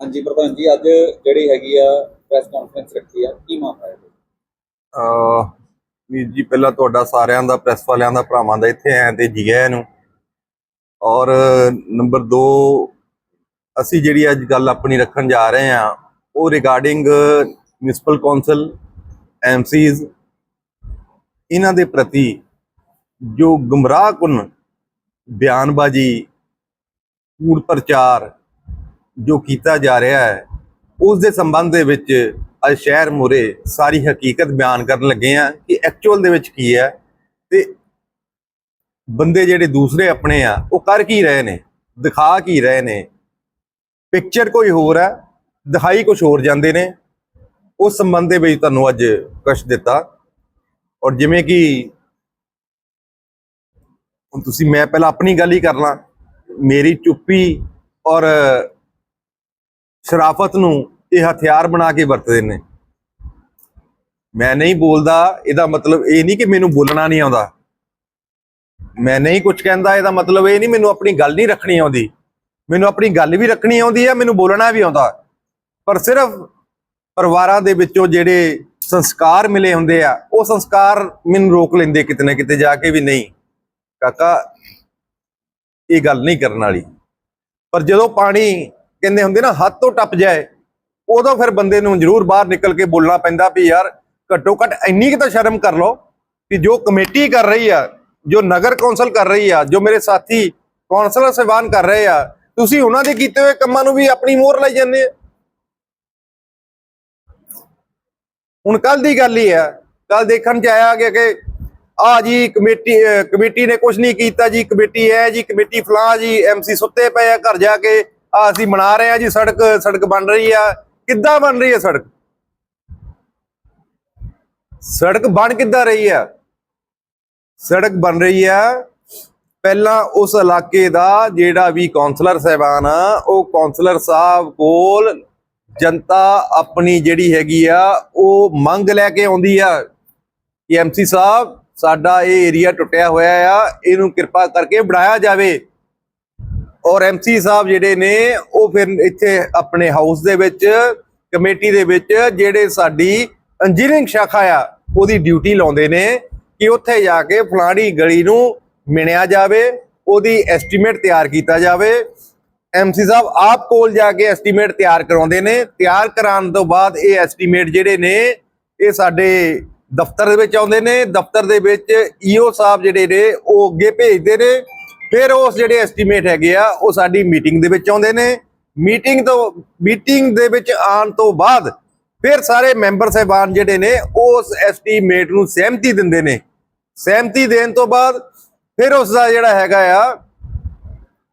ਹਾਂਜੀ, ਪ੍ਰਧਾਨ ਜੀ, ਅੱਜ ਜਿਹੜੀ ਹੈਗੀ ਆ ਪ੍ਰੈਸ ਕਾਨਫਰੰਸ ਰੱਖੀ ਆ, ਕੀ ਮਾਮਲਾ ਹੈ? ਅਹ ਵੀਰ ਜੀ, ਪਹਿਲਾਂ ਤੁਹਾਡਾ ਸਾਰਿਆਂ ਦਾ ਪ੍ਰੈਸ ਵਾਲਿਆਂ ਦਾ, ਭਰਾਵਾਂ ਦਾ ਇੱਥੇ ਆਏ ਤੇ ਜੀ ਆਇਆਂ ਨੂੰ ਔਰ ਨੰਬਰ 2 ਅਸੀਂ ਜਿਹੜੀ ਅੱਜ ਗੱਲ ਆਪਣੀ ਰੱਖਣ ਜਾ ਰਹੇ ਹਾਂ, ਉਹ ਰਿਗਾਰਡਿੰਗ ਮਿਊਨਿਸਪਲ ਕੌਂਸਲ ਐਮਸੀਜ਼ ਇਹਨਾਂ ਦੇ ਪ੍ਰਤੀ ਜੋ ਗੁੰਮਰਾਹਕੁਨ, ਬਿਆਨਬਾਜ਼ੀ ਕੂੜ ਪ੍ਰਚਾਰ ਜੋ ਕੀਤਾ ਜਾ ਰਿਹਾ ਹੈ, ਉਸ ਦੇ ਸੰਬੰਧ ਦੇ ਵਿੱਚ ਅੱਜ ਸ਼ਹਿਰ ਮੁਰੇ ਸਾਰੀ ਹਕੀਕਤ ਬਿਆਨ ਕਰਨ ਲੱਗੇ ਆ ਕਿ ਐਕਚੁਅਲ ਦੇ ਵਿੱਚ ਕੀ ਹੈ ਤੇ ਬੰਦੇ ਜਿਹੜੇ ਦੂਸਰੇ ਆਪਣੇ ਆ, ਉਹ ਕਰ ਕੀ ਰਹੇ ਨੇ, ਦਿਖਾ ਕੀ ਰਹੇ ਨੇ। ਪਿਕਚਰ ਕੋਈ ਹੋਰ ਹੈ, ਦਿਖਾਈ ਕੁਝ ਹੋਰ ਜਾਂਦੇ ਨੇ। ਉਸ ਸੰਬੰਧ ਦੇ ਵਿੱਚ ਤੁਹਾਨੂੰ ਅੱਜ ਕਸ਼ ਦਿੱਤਾ। ਔਰ ਜਿਵੇਂ ਕਿ ਹੁਣ ਤੁਸੀਂ, ਮੈਂ ਪਹਿਲਾਂ ਆਪਣੀ ਗੱਲ ਹੀ ਕਰ ਲਾਂ। ਮੇਰੀ ਚੁੱਪੀ ਔਰ ਸ਼ਰਾਫਤ ਨੂੰ ਇਹ ਹਥਿਆਰ ਬਣਾ ਕੇ ਵਰਤਦੇ ਨੇ। ਮੈਂ ਨਹੀਂ ਬੋਲਦਾ, ਇਹਦਾ ਮਤਲਬ ਇਹ ਨਹੀਂ ਕਿ ਮੈਨੂੰ ਬੋਲਣਾ ਨਹੀਂ ਆਉਂਦਾ। ਮੈਂ ਨਹੀਂ ਕੁਝ ਕਹਿੰਦਾ, ਇਹਦਾ ਮਤਲਬ ਇਹ ਨਹੀਂ ਮੈਨੂੰ ਆਪਣੀ ਗੱਲ ਨਹੀਂ ਰੱਖਣੀ ਆਉਂਦੀ। ਮੈਨੂੰ ਆਪਣੀ ਗੱਲ ਵੀ ਰੱਖਣੀ ਆਉਂਦੀ ਹੈ, ਮੈਨੂੰ ਬੋਲਣਾ ਵੀ ਆਉਂਦਾ। ਪਰ ਸਿਰਫ ਪਰਿਵਾਰਾਂ ਦੇ ਵਿੱਚੋਂ ਜਿਹੜੇ ਸੰਸਕਾਰ ਮਿਲੇ ਹੁੰਦੇ ਆ, ਉਹ ਸੰਸਕਾਰ ਮੈਨੂੰ ਰੋਕ ਲੈਂਦੇ ਕਿਤੇ ਨਾ ਕਿਤੇ ਜਾ ਕੇ ਵੀ ਨਹੀਂ। ਕਾਕਾ, ਇਹ ਗੱਲ ਨਹੀਂ ਕਰਨ ਵਾਲੀ। ਪਰ ਜਦੋਂ ਪਾਣੀ ਕਹਿੰਦੇ ਹੁੰਦੇ ਨਾ, ਹੱਥ ਤੋਂ ਟੱਪ ਜਾਏ, ਉਦੋਂ ਫਿਰ ਬੰਦੇ ਨੂੰ ਜ਼ਰੂਰ ਬਾਹਰ ਨਿਕਲ ਕੇ ਬੋਲਣਾ ਪੈਂਦਾ ਵੀ ਯਾਰ ਘੱਟੋ ਘੱਟ ਇੰਨੀ ਕਿ ਤਾਂ ਸ਼ਰਮ ਕਰ ਲਓ ਕਿ ਜੋ ਕਮੇਟੀ ਕਰ ਰਹੀ ਆ, ਜੋ ਨਗਰ ਕੌਂਸਲ ਕਰ ਰਹੀ ਆ, ਜੋ ਮੇਰੇ ਸਾਥੀ ਕੌਂਸਲਰ ਸਹਿਬਾਨ ਕਰ ਰਹੇ ਆ, ਤੁਸੀਂ ਉਹਨਾਂ ਦੇ ਕੀਤੇ ਹੋਏ ਕੰਮਾਂ ਨੂੰ ਵੀ ਆਪਣੀ ਮੋਹਰ ਲਾਈ ਜਾਂਦੇ ਆ। ਹੁਣ ਕੱਲ ਦੀ ਗੱਲ ਹੀ ਆ ਕੱਲ ਦੇਖਣ ਚ ਆਇਆ ਗਿਆ ਕਿ ਆ ਜੀ ਕਮੇਟੀ ਕਮੇਟੀ ਨੇ ਕੁਝ ਨਹੀਂ ਕੀਤਾ ਜੀ, ਕਮੇਟੀ ਹੈ ਜੀ, ਕਮੇਟੀ ਫਲਾਂ ਜੀ ਐਮਸੀ ਸੁੱਤੇ ਪਏ ਆ ਘਰ ਜਾ ਕੇ ਆ ਅਸੀਂ ਬਣਾ ਰਹੇ ਆ ਜੀ, ਸੜਕ ਸੜਕ ਬਣ ਰਹੀ ਆ। ਕਿੱਦਾਂ ਬਣ ਰਹੀ ਹੈ ਸੜਕ? ਸੜਕ ਬਣ ਕਿੱਦਾਂ ਰਹੀ ਆ? ਸੜਕ ਬਣ ਰਹੀ ਆ, ਪਹਿਲਾਂ ਉਸ ਇਲਾਕੇ ਦਾ ਜਿਹੜਾ ਵੀ ਕਾਉਂਸਲਰ ਸਹਿਬਾਨ ਆ, ਉਹ ਕਾਉਂਸਲਰ ਸਾਹਿਬ ਕੋਲ ਜਨਤਾ ਆਪਣੀ ਜਿਹੜੀ ਹੈਗੀ ਆ, ਉਹ ਮੰਗ ਲੈ ਕੇ ਆਉਂਦੀ ਆ। ਕਿ ਐਮਸੀ ਸਾਹਿਬ, ਸਾਡਾ ਇਹ ਏਰੀਆ ਟੁੱਟਿਆ ਹੋਇਆ ਆ, ਇਹਨੂੰ ਕਿਰਪਾ ਕਰਕੇ ਬਣਾਇਆ ਜਾਵੇ। ਔਰ ਐਮਸੀ ਸਾਹਿਬ ਜਿਹੜੇ ਨੇ, ਉਹ ਫਿਰ ਇੱਥੇ ਆਪਣੇ ਹਾਊਸ ਦੇ ਵਿੱਚ, ਕਮੇਟੀ ਦੇ ਵਿੱਚ ਜਿਹੜੇ ਸਾਡੀ ਇੰਜੀਨੀਅਰਿੰਗ ਸ਼ਾਖਾ ਆ, ਉਹਦੀ ਡਿਊਟੀ ਲਾਉਂਦੇ ਨੇ ਕਿ ਉੱਥੇ ਜਾ ਕੇ ਫਲਾਣੀ ਗਲੀ ਨੂੰ ਮਿਣਿਆ ਜਾਵੇ, ਉਹਦੀ ਐਸਟੀਮੇਟ ਤਿਆਰ ਕੀਤਾ ਜਾਵੇ। ਐਮਸੀ ਸਾਹਿਬ ਆਪ ਕੋਲ ਜਾ ਕੇ ਐਸਟੀਮੇਟ ਤਿਆਰ ਕਰਾਉਂਦੇ ਨੇ। ਤਿਆਰ ਕਰਾਉਣ ਤੋਂ ਬਾਅਦ ਇਹ ਐਸਟੀਮੇਟ ਜਿਹੜੇ ਨੇ, ਇਹ ਸਾਡੇ ਦਫ਼ਤਰ ਦੇ ਵਿੱਚ ਆਉਂਦੇ ਨੇ। ਦਫ਼ਤਰ ਦੇ ਵਿੱਚ ਈਓ ਸਾਹਿਬ ਜਿਹੜੇ ਨੇ, ਉਹ ਅੱਗੇ ਭੇਜਦੇ ਨੇ। ਫਿਰ ਉਸ ਜਿਹੜੇ ਐਸਟੀਮੇਟ ਹੈਗੇ ਆ, ਉਹ ਸਾਡੀ ਮੀਟਿੰਗ ਦੇ ਵਿੱਚ ਆਉਂਦੇ ਨੇ। ਮੀਟਿੰਗ ਤੋਂ ਮੀਟਿੰਗ ਦੇ ਵਿੱਚ ਆਉਣ ਤੋਂ ਬਾਅਦ ਫਿਰ ਸਾਰੇ ਮੈਂਬਰ ਸਹਿਬਾਨ ਜਿਹੜੇ ਨੇ ਉਸ ਐਸਟੀਮੇਟ ਨੂੰ ਸਹਿਮਤੀ ਦਿੰਦੇ ਨੇ। ਸਹਿਮਤੀ ਦੇਣ ਤੋਂ ਬਾਅਦ ਫਿਰ ਉਸ ਦਾ ਜਿਹੜਾ ਹੈਗਾ ਆ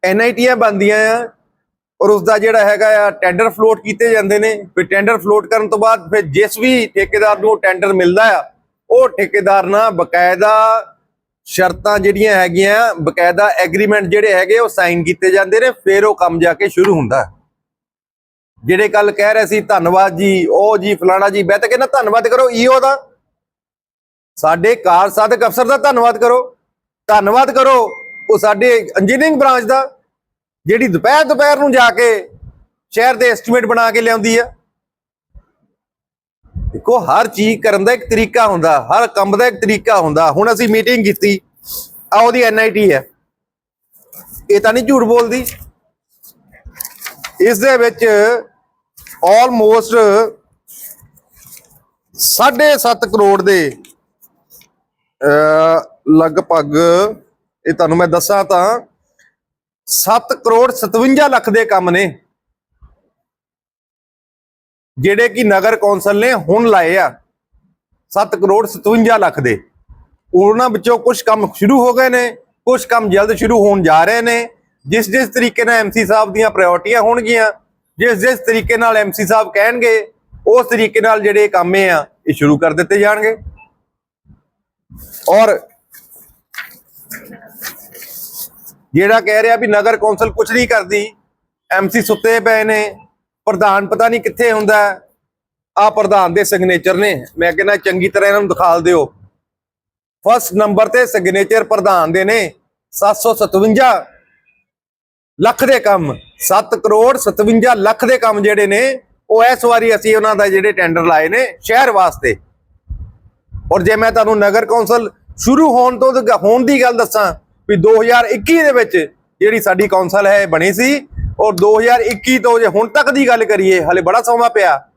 ਐਨਆਈਟੀਆਂ ਬਣਦੀਆਂ ਆ। ਔਰ ਉਸ ਦਾ ਜਿਹੜਾ ਹੈਗਾ ਆ ਟੈਂਡਰ ਫਲੋਟ ਕੀਤੇ ਜਾਂਦੇ ਨੇ। ਫਿਰ ਟੈਂਡਰ ਫਲੋਟ ਕਰਨ ਤੋਂ ਬਾਅਦ ਫਿਰ ਜਿਸ ਵੀ ਠੇਕੇਦਾਰ ਨੂੰ ਟੈਂਡਰ ਮਿਲਦਾ ਆ, ਉਹ ਠੇਕੇਦਾਰ ਨਾਲ ਬਕਾਇਦਾ ਸ਼ਰਤਾਂ ਜਿਹੜੀਆਂ ਹੈਗੀਆਂ, ਬਕਾਇਦਾ ਐਗਰੀਮੈਂਟ ਜਿਹੜੇ ਹੈਗੇ, ਉਹ ਸਾਈਨ ਕੀਤੇ ਜਾਂਦੇ ਨੇ, ਫਿਰ ਉਹ ਕੰਮ ਜਾ ਕੇ ਸ਼ੁਰੂ ਹੁੰਦਾ। ਜਿਹੜੇ ਕੱਲ ਕਹਿ ਰਹੇ ਸੀ, ਧੰਨਵਾਦ ਜੀ, ਉਹ ਜੀ, ਫਲਾਣਾ ਜੀ ਮੈਂ ਤਾਂ ਕਹਿੰਦਾ, ਧੰਨਵਾਦ ਕਰੋ, ਈਓ ਦਾ। ਸਾਡੇ ਕਾਰ ਸਾਧਕ ਅਫਸਰ ਦਾ ਧੰਨਵਾਦ ਕਰੋ। ਧੰਨਵਾਦ ਕਰੋ, ਉਹ ਸਾਡੇ ਇੰਜੀਨੀਅਰਿੰਗ ਬ੍ਰਾਂਚ ਦਾ, ਜਿਹੜੀ ਦੁਪਹਿਰ ਦੁਪਹਿਰ ਨੂੰ ਜਾ ਕੇ ਸ਼ਹਿਰ ਦੇ ਐਸਟੀਮੇਟ ਬਣਾ ਕੇ ਲਿਆਉਂਦੀ ਆ। ਦੇਖੋ, ਹਰ ਚੀਜ਼ ਕਰਨ ਦਾ ਇੱਕ ਤਰੀਕਾ ਹੁੰਦਾ, ਹਰ ਕੰਮ ਦਾ ਇੱਕ ਤਰੀਕਾ ਹੁੰਦਾ। ਹੁਣ ਅਸੀਂ ਮੀਟਿੰਗ ਕੀਤੀ ਆ ਉਹਦੀ ਐਨਆਈਟੀ ਹੈ। ਇਹ ਤਾਂ ਨਹੀਂ ਝੂਠ ਬੋਲਦੀ। ਇਸ ਦੇ ਵਿੱਚ ਆਲਮੋਸਟ 7.5 ਕਰੋੜ ਦੇ ਲਗਭਗ, ਇਹ ਤੁਹਾਨੂੰ ਮੈਂ ਦੱਸਾਂ ਤਾਂ 7 ਕਰੋੜ 57 ਲੱਖ ਦੇ ਕੰਮ ਨੇ। ਜਿਹੜੇ ਕਿ ਨਗਰ ਕੌਂਸਲ ਨੇ ਹੁਣ ਲਾਏ ਆ 7 ਕਰੋੜ 57 ਲੱਖ ਦੇ। ਉਹਨਾਂ ਵਿੱਚੋਂ ਕੁਝ ਕੰਮ ਸ਼ੁਰੂ ਹੋ ਗਏ ਨੇ ਕੁਝ ਕੰਮ ਜਲਦ ਸ਼ੁਰੂ ਹੋਣ ਜਾ ਰਹੇ ਨੇ। ਜਿਸ ਜਿਸ ਤਰੀਕੇ ਨਾਲ ਐਮਸੀ ਸਾਹਿਬ ਦੀਆਂ ਪ੍ਰਾਇੋਰਟੀਆਂ ਹੋਣਗੀਆਂ, ਜਿਸ ਜਿਸ ਤਰੀਕੇ ਨਾਲ ਐਮਸੀ ਸਾਹਿਬ ਕਹਿਣਗੇ, ਉਸ ਤਰੀਕੇ ਨਾਲ ਜਿਹੜੇ ਕੰਮ ਆ, ਇਹ ਸ਼ੁਰੂ ਕਰ ਦਿੱਤੇ ਜਾਣਗੇ। ਔਰ ਜਿਹੜਾ ਕਹਿ ਰਿਹਾ ਵੀ ਨਗਰ ਕੌਂਸਲ ਕੁਝ ਨਹੀਂ ਕਰਦੀ ਐਮਸੀ ਸੁੱਤੇ ਪਏ ਨੇ ਪ੍ਰਧਾਨ ਪਤਾ ਨਹੀਂ ਕਿੱਥੇ ਹੁੰਦਾ ਆ ਪ੍ਰਧਾਨ ਦੇ ਸਿਗਨੇਚਰ ਨੇ। ਮੈਂ ਕਹਿੰਦਾ ਚੰਗੀ ਤਰ੍ਹਾਂ ਇਹਨਾਂ ਨੂੰ ਦਿਖਾਲ ਦਿਓ। ਫਸਟ ਨੰਬਰ ਤੇ ਸਿਗਨੇਚਰ ਪ੍ਰਧਾਨ ਦੇ ਨੇ। 757 ਲੱਖ ਦੇ ਕੰਮ। 7 ਕਰੋੜ 57 ਲੱਖ ਦੇ ਕੰਮ ਜਿਹੜੇ ਨੇ, ਉਹ ਇਸ ਵਾਰੀ ਅਸੀਂ ਉਹਨਾਂ ਦਾ ਜਿਹੜੇ ਟੈਂਡਰ ਲਾਏ ਨੇ ਸ਼ਹਿਰ ਵਾਸਤੇ। ਔਰ ਜੇ ਮੈਂ ਤੁਹਾਨੂੰ ਨਗਰ ਕੌਂਸਲ ਸ਼ੁਰੂ ਹੋਣ ਤੋਂ ਹੋਣ ਦੀ ਗੱਲ ਦੱਸਾਂ, ਵੀ 2021 ਦੇ ਵਿੱਚ ਜਿਹੜੀ ਸਾਡੀ ਕੌਂਸਲ ਹੈ, ਇਹ ਬਣੀ ਸੀ। ਔਰ 2021 ਤੋਂ ਜੇ ਹੁਣ ਤੱਕ ਦੀ ਗੱਲ ਕਰੀਏ, ਹਲੇ ਬੜਾ ਸਮਾਂ ਪਿਆ।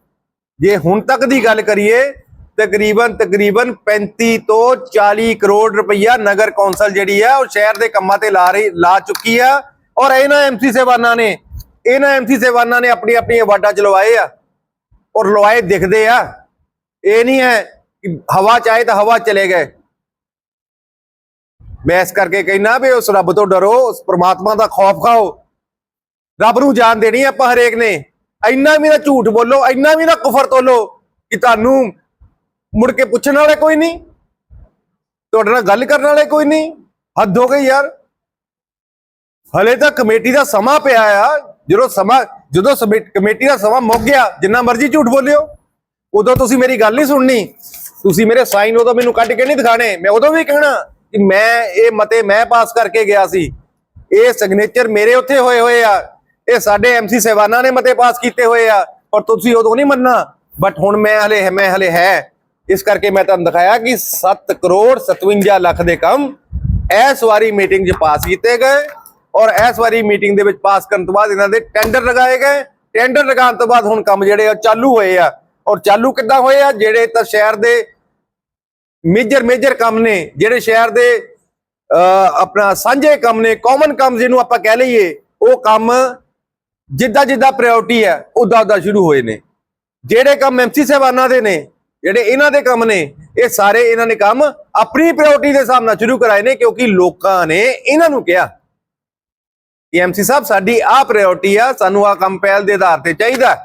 ਜੇ ਹੁਣ ਤੱਕ ਦੀ ਗੱਲ ਕਰੀਏ, ਤਕਰੀਬਨ ਤਕਰੀਬਨ 35 ਤੋਂ 40 ਕਰੋੜ ਰੁਪਈਆ ਨਗਰ ਕੌਂਸਲ ਜਿਹੜੀ ਆ, ਉਹ ਸ਼ਹਿਰ ਦੇ ਕੰਮਾਂ ਤੇ ਲਾ ਰਹੀ ਲਾ ਚੁੱਕੀ ਆ। ਔਰ ਇਹਨਾਂ ਐਮਸੀ ਸੇਵਾਨਾਂ ਨੇ ਇਹਨਾਂ ਐਮਸੀ ਸੇਵਾਨਾਂ ਨੇ ਆਪਣੀ ਆਪਣੀ ਵਾਟਾ ਚਲਵਾਏ ਆ। ਔਰ ਲਵਾਏ ਦਿਖਦੇ ਆ। ਇਹ ਨਹੀਂ ਹੈ ਕਿ ਹਵਾ ਚਾਹੇ ਤਾਂ ਹਵਾ ਚਲੇ ਗਏ। ਮੈਂ ਇਸ ਕਰਕੇ ਕਹਿਣਾ ਵੀ ਉਸ ਰੱਬ ਤੋਂ ਡਰੋ, ਉਸ ਪ੍ਰਮਾਤਮਾ ਦਾ ਖੌਫ ਖਾਓ। ਰੱਬ ਨੂੰ ਜਾਣ ਦੇਣੀ ਆਪਾਂ ਹਰੇਕ ਨੇ। ਇੰਨਾ ਵੀ ਨਾ ਝੂਠ ਬੋਲੋ, ਇੰਨਾ ਵੀ ਨਾ ਕੁਫਰ ਤੋਲੋ ਕਿ ਤੁਹਾਨੂੰ ਮੁੜ ਕੇ ਪੁੱਛਣ ਵਾਲੇ ਕੋਈ ਨਹੀਂ, ਤੁਹਾਡੇ ਨਾਲ ਗੱਲ ਕਰਨ ਵਾਲੇ ਕੋਈ ਨਹੀਂ। ਹੱਦ ਹੋ ਗਈ ਯਾਰ। ਹਲੇ ਤਾਂ ਕਮੇਟੀ ਦਾ ਸਮਾਂ ਪਿਆ ਆ, ਜਦੋਂ ਸਮਾਂ ਜਦੋਂ ਕਮੇਟੀ ਦਾ ਸਮਾਂ ਮੁੱਕ ਗਿਆ, ਜਿੰਨਾ ਮਰਜ਼ੀ ਝੂਠ ਬੋਲਿਓ। ਉਦੋਂ ਤੁਸੀਂ ਮੇਰੀ ਗੱਲ ਨਹੀਂ ਸੁਣਨੀ। ਤੁਸੀਂ ਮੇਰੇ ਸਾਈਨ ਉਦੋਂ ਮੈਨੂੰ ਕੱਢ ਕੇ ਨਹੀਂ ਦਿਖਾਣੇ ਮੈਂ ਉਦੋਂ ਵੀ ਕਹਿਣਾ ਕਿ ਮੈਂ ਇਹ ਮਤੇ ਮੈਂ ਪਾਸ ਕਰਕੇ ਗਿਆ ਸੀ। ਇਹ ਸਿਗਨੇਚਰ ਮੇਰੇ ਉੱਥੇ ਹੋਏ ਹੋਏ ਆ। ਇਹ ਸਾਡੇ ਐਮਸੀ ਸਹਿਬਾਨਾਂ ਨੇ ਮਤੇ ਪਾਸ ਕੀਤੇ ਹੋਏ ਆ ਪਰ ਤੁਸੀਂ ਉਦੋਂ ਨਹੀਂ ਮੰਨਣਾ। ਬਟ ਹੁਣ ਮੈਂ ਹਲੇ ਮੈਂ ਹਲੇ ਹੈ। ਇਸ ਕਰਕੇ ਮੈਂ ਤੁਹਾਨੂੰ ਦਿਖਾਇਆ ਕਿ 7 ਕਰੋੜ 57 ਲੱਖ ਦੇ ਕੰਮ ਇਸ ਵਾਰੀ ਮੀਟਿੰਗ 'ਚ ਪਾਸ ਕੀਤੇ ਗਏ ਔਰ ਇਸ ਵਾਰੀ ਮੀਟਿੰਗ ਦੇ ਵਿੱਚ ਪਾਸ ਕਰਨ ਤੋਂ ਬਾਅਦ ਇਹਨਾਂ ਦੇ ਟੈਂਡਰ ਲਗਾਏ ਗਏ। ਟੈਂਡਰ ਲਗਾਉਣ ਤੋਂ ਬਾਅਦ ਹੁਣ ਕੰਮ ਜਿਹੜੇ ਆ ਚਾਲੂ ਹੋਏ ਆ। ਔਰ ਚਾਲੂ ਕਿੱਦਾਂ ਹੋਏ ਆ? ਜਿਹੜੇ ਤਾਂ ਸ਼ਹਿਰ ਦੇ ਮੇਜਰ ਮੇਜਰ ਕੰਮ ਨੇ ਜਿਹੜੇ ਸ਼ਹਿਰ ਦੇ ਅਹ, ਆਪਣਾ ਸਾਂਝੇ ਕੰਮ ਨੇ ਕਾਮਨ ਕੰਮ ਜਿਹਨੂੰ ਆਪਾਂ ਕਹਿ ਲਈਏ ਉਹ ਕੰਮ ਜਿੱਦਾਂ ਜਿੱਦਾਂ ਪ੍ਰਾਇੋਰਟੀ ਹੈ ਉਦਾਂ ਉਦਾਂ ਸ਼ੁਰੂ ਹੋਏ ਨੇ। ਜਿਹੜੇ ਕੰਮ ਐਮਸੀ ਸਾਹਿਬਾਨਾਂ ਦੇ ਨੇ, ਜਿਹੜੇ ਇਹਨਾਂ ਦੇ ਕੰਮ ਨੇ, ਇਹ ਸਾਰੇ ਇਹਨਾਂ ਨੇ ਕੰਮ ਆਪਣੀ ਪ੍ਰਾਇੋਰਟੀ ਦੇ ਹਿਸਾਬ ਨਾਲ ਸ਼ੁਰੂ ਕਰਾਏ ਨੇ, ਕਿਉਂਕਿ ਲੋਕਾਂ ਨੇ ਇਹਨਾਂ ਨੂੰ ਕਿਹਾ ਕਿ ਐਮਸੀ ਸਾਹਿਬ, ਸਾਡੀ ਆਹ ਪ੍ਰਾਇੋਰਟੀ ਆ, ਸਾਨੂੰ ਆਹ ਕੰਮ ਪਹਿਲ ਦੇ ਆਧਾਰ ਤੇ ਚਾਹੀਦਾ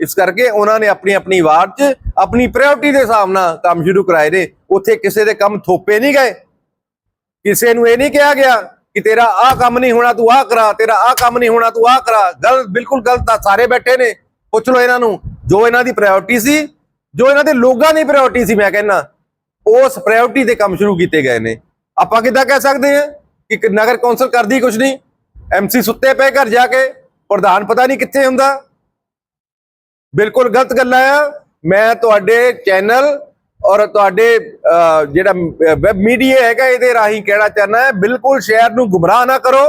ਇਸ ਕਰਕੇ ਉਹਨਾਂ ਨੇ ਆਪਣੀ ਆਪਣੀ ਵਾਰਡ 'ਚ ਆਪਣੀ ਪ੍ਰਾਇੋਰਟੀ ਦੇ ਹਿਸਾਬ ਨਾਲ ਕੰਮ ਸ਼ੁਰੂ ਕਰਾਏ ਨੇ। ਉੱਥੇ ਕਿਸੇ ਦੇ ਕੰਮ ਥੋਪੇ ਨਹੀਂ ਗਏ। ਕਿਸੇ ਨੂੰ ਇਹ ਨਹੀਂ ਕਿਹਾ ਗਿਆ ਕਿ ਤੇਰਾ ਆਹ ਕੰਮ ਨਹੀਂ ਹੋਣਾ, ਤੂੰ ਆਹ ਕਰਾ, ਤੇਰਾ ਆਹ ਕੰਮ ਨਹੀਂ ਹੋਣਾ, ਤੂੰ ਆਹ ਕਰਾ। ਗਲਤ ਬਿਲਕੁਲ ਗਲਤ ਆ, ਸਾਰੇ ਬੈਠੇ ਨੇ। ਪੁੱਛ ਲਓ ਇਹਨਾਂ ਨੂੰ, ਜੋ ਇਹਨਾਂ ਦੀ ਪ੍ਰਾਇੋਰਟੀ ਸੀ, ਜੋ ਇਹਨਾਂ ਦੇ ਲੋਕਾਂ ਦੀ ਪ੍ਰਾਇੋਰਟੀ ਸੀ, ਮੈਂ ਕਹਿੰਨਾ ਉਸ ਪ੍ਰਾਇੋਰਟੀ ਦੇ ਕੰਮ ਸ਼ੁਰੂ ਕੀਤੇ ਗਏ ਨੇ। ਆਪਾਂ ਕਿੱਦਾਂ ਕਹਿ ਸਕਦੇ ਹਾਂ ਕਿ ਨਗਰ ਕੌਂਸਲ ਕਰਦੀ ਕੁਝ ਨਹੀਂ ਐਮਸੀ ਸੁੱਤੇ ਪਏ ਘਰ ਜਾ ਕੇ, ਪ੍ਰਧਾਨ ਪਤਾ ਨਹੀਂ ਕਿੱਥੇ ਹੁੰਦਾ। ਬਿਲਕੁਲ ਗਲਤ ਗੱਲਾਂ ਆ। ਮੈਂ ਤੁਹਾਡੇ ਚੈਨਲ ਔਰ ਤੁਹਾਡੇ ਜਿਹੜਾ ਵੈਬ ਮੀਡੀਆ ਹੈਗਾ ਇਹਦੇ ਰਾਹੀਂ ਕਹਿਣਾ ਚਾਹਨਾ ਹੈ? ਬਿਲਕੁਲ ਸ਼ਹਿਰ ਨੂੰ ਗੁੰਮਰਾਹ ਨਾ ਕਰੋ।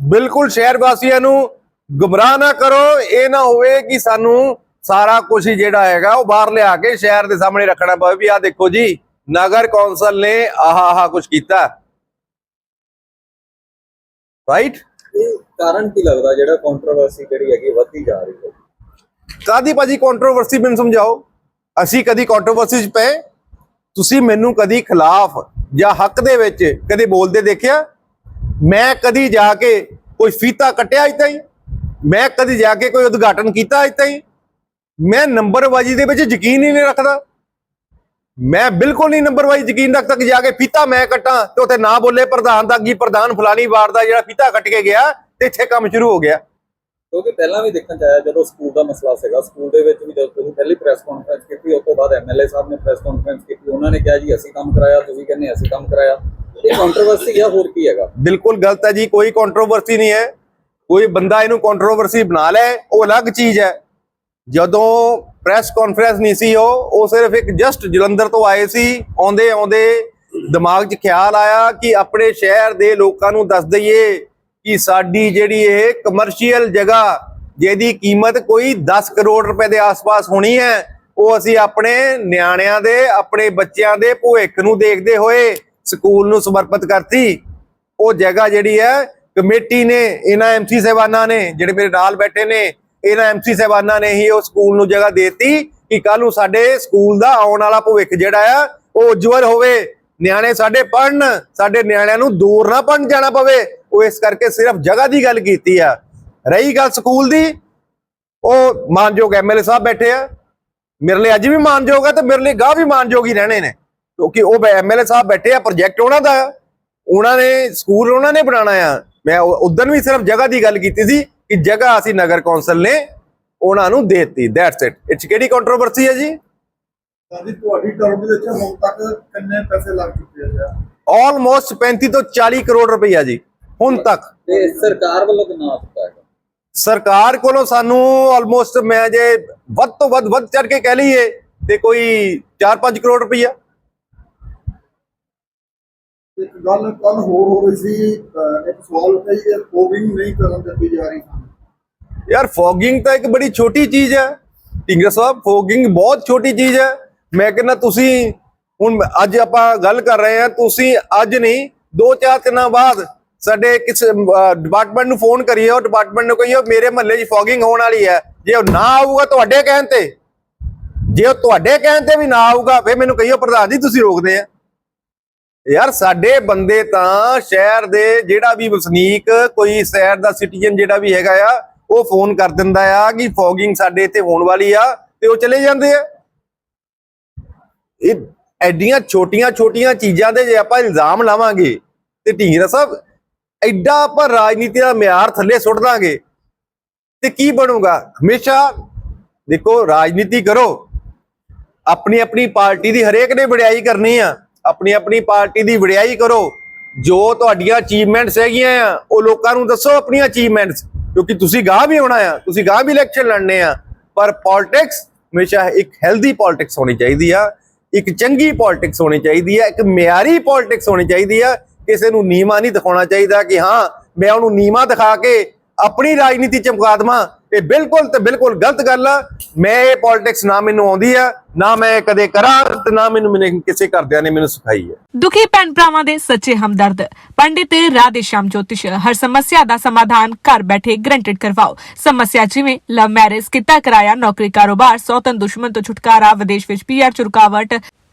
ਬਿਲਕੁਲ ਸ਼ਹਿਰ ਵਾਸੀਆਂ ਨੂੰ ਗੁੰਮਰਾਹ ਨਾ ਕਰੋ। ਇਹ ਨਾ ਹੋਵੇ ਕਿ ਸਾਨੂੰ ਸਾਰਾ ਕੁਝ ਜਿਹੜਾ ਹੈਗਾ ਉਹ ਬਾਹਰ ਲਿਆ ਕੇ ਸ਼ਹਿਰ ਦੇ ਸਾਹਮਣੇ ਰੱਖਣਾ ਪਵੇ ਵੀ ਆਹ ਦੇਖੋ ਜੀ ਨਗਰ ਕੌਂਸਲ ਨੇ ਆਹ ਆਹ ਕੁਝ ਕੀਤਾ। ਰਾਈਟ ਕਾਰਨ ਕੀ ਲੱਗਦਾ? ਜਿਹੜਾ ਕੰਟਰੋਵਰਸੀ ਜਿਹੜੀ ਹੈਗੀ ਵੱਧਦੀ ਜਾ ਰਹੀ ਹੈ। ਕਾਦੀ ਭਾਜੀ ਕੰਟਰੋਵਰਸੀ ਮੈਨੂੰ ਸਮਝਾਓ। ਅਸੀਂ ਕਦੀ ਕੰਟਰੋਵਰਸੀ 'ਚ ਪਏ? ਤੁਸੀਂ ਮੈਨੂੰ ਕਦੀ ਖਿਲਾਫ ਜਾਂ ਹੱਕ ਦੇ ਵਿੱਚ ਕਦੇ ਬੋਲਦੇ ਦੇਖਿਆ? ਮੈਂ ਕਦੀ ਜਾ ਕੇ ਕੋਈ ਫੀਤਾ ਕੱਟਿਆ ਇੱਥੇ ਹੀ ਮੈਂ ਕਦੀ ਜਾ ਕੇ ਕੋਈ ਉਦਘਾਟਨ ਕੀਤਾ ਇੱਥੇ ਹੀ ਮੈਂ ਨੰਬਰਵਾਜ਼ੀ ਦੇ ਵਿੱਚ ਯਕੀਨ ਹੀ ਨਹੀਂ ਰੱਖਦਾ। ਮੈਂ ਬਿਲਕੁਲ ਨਹੀਂ ਨੰਬਰਵਾਈਜ਼ ਯਕੀਨ ਰੱਖਦਾ ਕਿ ਜਾ ਕੇ ਫੀਤਾ ਮੈਂ ਕੱਟਾਂ ਤੇ ਉੱਥੇ ਨਾ ਬੋਲੇ ਪ੍ਰਧਾਨ ਦਾ ਕੀ ਪ੍ਰਧਾਨ ਫਲਾਨੀ ਵਾਰ ਦਾ ਜਿਹੜਾ ਫੀਤਾ ਕੱਟ ਕੇ ਗਿਆ ਤੇ ਇੱਥੇ ਕੰਮ ਸ਼ੁਰੂ ਹੋ ਗਿਆ। ਕਿਉਂਕਿ ਪਹਿਲਾਂ ਵੀ ਦੇਖਣ ਚ ਆਇਆ, ਜਦੋਂ ਸਕੂਲ ਦਾ ਮਸਲਾ ਸੀਗਾ, ਸਕੂਲ ਦੇ ਵਿੱਚ ਵੀ ਜਦੋਂ ਤੁਸੀਂ ਪਹਿਲੀ ਪ੍ਰੈਸ ਕਾਨਫਰੰਸ ਕੀਤੀ, ਉਸ ਤੋਂ ਬਾਅਦ ਐਮਐਲਏ ਸਾਹਿਬ ਨੇ ਪ੍ਰੈਸ ਕਾਨਫਰੰਸ ਕੀਤੀ, ਉਹਨਾਂ ਨੇ ਕਿਹਾ ਜੀ, ਅਸੀਂ ਕੰਮ ਕਰਾਇਆ, ਤੁਸੀਂ ਕਹਿੰਦੇ ਅਸੀਂ ਕੰਮ ਕਰਾਇਆ। ਇਹ ਕੰਟਰੋਵਰਸੀ ਹੈ ਹੋਰ ਕੀ ਹੈਗਾ? ਬਿਲਕੁਲ ਗਲਤ ਹੈ ਜੀ, ਕੋਈ ਕੰਟਰੋਵਰਸੀ ਨਹੀਂ ਹੈ। ਕੋਈ ਬੰਦਾ ਇਹਨੂੰ ਕੰਟਰੋਵਰਸੀ ਬਣਾ ਲੈ, ਉਹ ਅਲੱਗ ਚੀਜ਼ ਹੈ। ਜਦੋਂ ਪ੍ਰੈਸ ਕਾਨਫਰੰਸ ਨਹੀਂ ਸੀ ਉਹ ਉਹ ਸਿਰਫ ਇੱਕ ਜਸਟ ਜਲੰਧਰ ਤੋਂ ਆਏ ਸੀ ਆਉਂਦੇ ਆਉਂਦੇ ਦਿਮਾਗ 'ਚ ਖਿਆਲ ਆਇਆ ਕਿ ਆਪਣੇ ਸ਼ਹਿਰ ਦੇ ਲੋਕਾਂ ਨੂੰ ਦੱਸ ਦਈਏ ਕਿ ਸਾਡੀ ਜਿਹੜੀ ਇਹ ਕਮਰਸ਼ੀਅਲ ਜਗ੍ਹਾ, ਜਿਹਦੀ ਕੀਮਤ ਕੋਈ 10 ਕਰੋੜ ਰੁਪਏ ਦੇ ਆਸ-ਪਾਸ ਹੋਣੀ ਹੈ, ਉਹ ਅਸੀਂ ਆਪਣੇ ਨਿਆਣਿਆਂ ਦੇ, ਆਪਣੇ ਬੱਚਿਆਂ ਦੇ ਭਵਿੱਖ ਨੂੰ ਦੇਖਦੇ ਹੋਏ ਸਕੂਲ ਨੂੰ ਸਮਰਪਿਤ ਕਰਤੀ। ਉਹ ਜਗ੍ਹਾ ਜਿਹੜੀ ਹੈ, ਕਮੇਟੀ ਨੇ, ਇਹਨਾਂ ਐਮਸੀ ਸਹਿਬਾਨਾਂ ਨੇ, ਜਿਹੜੇ ਮੇਰੇ ਨਾਲ ਬੈਠੇ ਨੇ, ਇਹਨਾਂ ਐਮਸੀ ਸਹਿਬਾਨਾਂ ਨੇ ਹੀ ਉਹ ਸਕੂਲ ਨੂੰ ਜਗ੍ਹਾ ਦਿੱਤੀ ਕਿ ਕੱਲ ਨੂੰ ਸਾਡੇ ਸਕੂਲ ਦਾ ਆਉਣ ਵਾਲਾ ਭਵਿੱਖ ਜਿਹੜਾ ਆ, ਉਹ ਉਜਵਲ ਹੋਵੇ। ਨਿਆਣੇ ਸਾਡੇ ਪੜਨ ਸਾਡੇ ਨਿਆਣਿਆਂ ਨੂੰ ਦੂਰ ਨਾ ਪੜਨ ਜਾਣਾ ਪਵੇ। ਉਹ ਇਸ ਕਰਕੇ ਸਿਰਫ ਜਗ੍ਹਾ ਦੀ ਗੱਲ ਕੀਤੀ ਆ। ਰਹੀ ਗੱਲ ਸਕੂਲ ਦੀ ਉਹ ਮਾਨਯੋਗ ਐਮਐਲਏ ਸਾਹਿਬ ਬੈਠੇ ਆ। ਮੇਰੇ ਲਈ ਅੱਜ ਵੀ ਮਾਨਯੋਗ ਆ ਤੇ ਮੇਰੇ ਲਈ ਗਾਹ ਵੀ ਮਾਨਯੋਗ ਹੀ ਰਹਿਣੇ ਨੇ। ਕਿਉਂਕਿ ਉਹ ਐਮਐਲਏ ਸਾਹਿਬ ਬੈਠੇ ਆ ਪ੍ਰੋਜੈਕਟ ਉਹਨਾਂ ਦਾ ਉਹਨਾਂ ਨੇ ਸਕੂਲ ਉਹਨਾਂ ਨੇ ਬਣਾਉਣਾ ਆ। ਮੈਂ ਉਦੋਂ ਵੀ ਸਿਰਫ ਜਗ੍ਹਾ ਦੀ ਗੱਲ ਕੀਤੀ ਸੀ ਕਿ ਜਗ੍ਹਾ ਅਸੀਂ ਨਗਰ ਕੌਂਸਲ ਨੇ ਉਹਨਾਂ ਨੂੰ ਦੇ ਦਿੱਤੀ। ਦੈਟਸ ਇਟ ਇਟਸ ਕਿਹੜੀ ਕੰਟਰੋਵਰਸੀ ਹੈ ਜੀ? ਸਾਡੀ ਤੁਹਾਡੀ ਟਰਮ ਦੇ ਵਿੱਚ ਹੁਣ ਤੱਕ ਕਿੰਨੇ ਪੈਸੇ ਲੱਗ ਚੁੱਕੇ ਆ ਆਲਮੋਸਟ 35 ਤੋਂ 40 ਕਰੋੜ ਰੁਪਈਆ ਜੀ। ਹੁਣ ਤੱਕ। ਤੇ ਸਰਕਾਰ ਵੱਲੋਂ ਕਿੰਨਾ ਆ ਚੁੱਕਾ ਹੈ ਸਰਕਾਰ ਕੋਲੋਂ ਸਾਨੂੰ ਆਲਮੋਸਟ ਮੈਂ ਜੇ ਵੱਧ ਤੋਂ ਵੱਧ ਵੱਧ ਚੜ ਕੇ ਕਹਿ ਲਈਏ ਤੇ ਕੋਈ 4-5 ਕਰੋੜ ਰੁਪਈਆ। ਇੱਕ ਗੱਲ ਕੱਲ ਹੋਰ ਹੋ ਰਹੀ ਸੀ ਅਹ ਇੱਕ ਸਵਾਲ ਉੱਠਿਆ ਜੀ ਇਹ ਕੋਵਿੰਗ ਨਹੀਂ ਕਰਨ ਦਿੱਤੀ ਜਾ ਰਹੀ। ਯਾਰ ਫੋਗਿੰਗ ਤਾਂ ਇੱਕ ਬੜੀ ਛੋਟੀ ਚੀਜ਼ ਹੈ। ਢਿੰਗਰਾ ਸਾਹਿਬ ਫੋਗਿੰਗ ਬਹੁਤ ਛੋਟੀ ਚੀਜ਼ ਹੈ। ਮੈਂ ਕਹਿੰਦਾ ਤੁਸੀਂ ਹੁਣ ਅੱਜ ਆਪਾਂ ਗੱਲ ਕਰ ਰਹੇ ਹਾਂ ਤੁਸੀਂ ਅੱਜ ਨਹੀਂ ਦੋ ਚਾਰ ਦਿਨਾਂ ਬਾਅਦ ਸਾਡੇ ਕਿਸ ਡਿਪਾਰਟਮੈਂਟ ਨੂੰ ਫੋਨ ਕਰੀਏ, ਉਹ ਡਿਪਾਰਟਮੈਂਟ ਨੂੰ ਕਹੀਏ, ਮੇਰੇ ਮਹੱਲੇ 'ਚ ਫੋਗਿੰਗ ਹੋਣ ਵਾਲੀ ਹੈ। ਜੇ ਉਹ ਨਾ ਆਊਗਾ ਤੁਹਾਡੇ ਕਹਿਣ ਤੇ, ਜੇ ਉਹ ਤੁਹਾਡੇ ਕਹਿਣ ਤੇ ਵੀ ਨਾ ਆਊਗਾ ਫੇ ਮੈਨੂੰ ਕਹੀਓ ਪ੍ਰਧਾਨ ਜੀ, ਤੁਸੀਂ ਰੋਕਦੇ ਆ। ਯਾਰ, ਸਾਡੇ ਬੰਦੇ ਤਾਂ ਸ਼ਹਿਰ ਦੇ ਜਿਹੜਾ ਵੀ ਵਸਨੀਕ, ਕੋਈ ਸ਼ਹਿਰ ਦਾ ਸਿਟੀਜ਼ਨ ਜਿਹੜਾ ਵੀ ਹੈਗਾ ਆ, ਉਹ ਫੋਨ ਕਰ ਦਿੰਦਾ ਆ ਕਿ ਫੋਗਿੰਗ ਸਾਡੇ ਇੱਥੇ ਹੋਣ ਵਾਲੀ ਆ ਤੇ ਉਹ ਚਲੇ ਜਾਂਦੇ ਆ। ਇਹ ਐਡੀਆਂ ਛੋਟੀਆਂ ਛੋਟੀਆਂ ਚੀਜ਼ਾਂ ਦੇ ਜੇ ਆਪਾਂ ਇਲਜ਼ਾਮ ਲਾਵਾਂਗੇ ਤੇ ਢੀਂਗਰਾ ਸਾਹਿਬ ਐਡਾ ਆਪਾਂ ਰਾਜਨੀਤੀ ਦਾ ਮਿਆਰ ਥੱਲੇ ਸੁੱਟ ਦਾਂਗੇ, ਤੇ ਕੀ ਬਣੂਗਾ? ਹਮੇਸ਼ਾ ਦੇਖੋ, ਰਾਜਨੀਤੀ ਕਰੋ। ਆਪਣੀ ਆਪਣੀ ਪਾਰਟੀ ਦੀ ਹਰੇਕ ਨੇ ਵਡਿਆਈ ਕਰਨੀ ਆ। ਆਪਣੀ ਆਪਣੀ ਪਾਰਟੀ ਦੀ ਵਡਿਆਈ ਕਰੋ। ਜੋ ਤੁਹਾਡੀਆਂ ਅਚੀਵਮੈਂਟਸ ਹੈਗੀਆਂ ਆ, ਉਹ ਲੋਕਾਂ ਨੂੰ ਦੱਸੋ ਆਪਣੀਆਂ ਅਚੀਵਮੈਂਟਸ ਕਿਉਂਕਿ ਤੁਸੀਂ ਗਾਹ ਵੀ ਆਉਣਾ ਆ, ਤੁਸੀਂ ਗਾਹ ਵੀ ਇਲੈਕਸ਼ਨ ਲੜਨੇ ਆ। ਪਰ ਪੋਲਿਟਿਕਸ ਹਮੇਸ਼ਾ ਇੱਕ ਹੈਲਦੀ ਪੋਲਿਟਿਕਸ ਹੋਣੀ ਚਾਹੀਦੀ ਆ, ਇੱਕ ਚੰਗੀ ਪੋਲਿਟਿਕਸ ਹੋਣੀ ਚਾਹੀਦੀ ਆ, ਇੱਕ ਮਿਆਰੀ ਪੋਲਿਟਿਕਸ ਹੋਣੀ ਚਾਹੀਦੀ ਆ। ਕਿਸੇ ਨੂੰ ਨੀਮਾ ਨਹੀਂ ਦਿਖਾਉਣਾ ਚਾਹੀਦਾ ਕਿ ਹਾਂ, ਮੈਂ ਉਹਨੂੰ ਨੀਮਾ ਦਿਖਾ ਕੇ ਆਪਣੀ ਰਾਜਨੀਤੀ ਚਮਕਾ ਦੇਵਾਂ। ਇਹ ਬਿਲਕੁਲ ਤੇ ਬਿਲਕੁਲ ਗਲਤ ਗੱਲ ਆ। ਮੈਂ ਇਹ ਪੋਲਿਟਿਕਸ ਨਾ ਮੈਨੂੰ ਆਉਂਦੀ ਆ, ਨਾ ਮੈਂ ਕਦੇ ਕਰਾਂ ਤੇ ਨਾ ਮੈਨੂੰ ਮੈਨੇ ਕਿਸੇ ਘਰਦਿਆਂ ਨੇ ਮੈਨੂੰ ਸਿਖਾਈ ਹੈ ਦੁਖੀ ਭੈਣ ਭਰਾਵਾਂ ਦੇ ਸੱਚੇ ਹਮਦਰਦ। ਪੰਡਿਤ ਰਾਧੇ ਸ਼ਾਮ ਜੋਤਿਸ਼, ਹਰ ਸਮੱਸਿਆ ਦਾ ਸਮਾਧਾਨ ਘਰ ਬੈਠੇ ਗਰੰਟਡ ਕਰਵਾਓ। ਸਮੱਸਿਆ ਜਿਵੇਂ ਲਵ ਮੈਰਿਜ ਕਿੱਤਾ ਕਰਾਇਆ, ਨੌਕਰੀ ਕਾਰੋਬਾਰ ਸੌਤਨ ਦੁਸ਼ਮਣ ਤੋਂ ਛੁਟਕਾਰਾ, ਵਿਦੇਸ਼ ਵਿੱਚ ਪੀਆਰ ਚ ਰੁਕਾਵਟ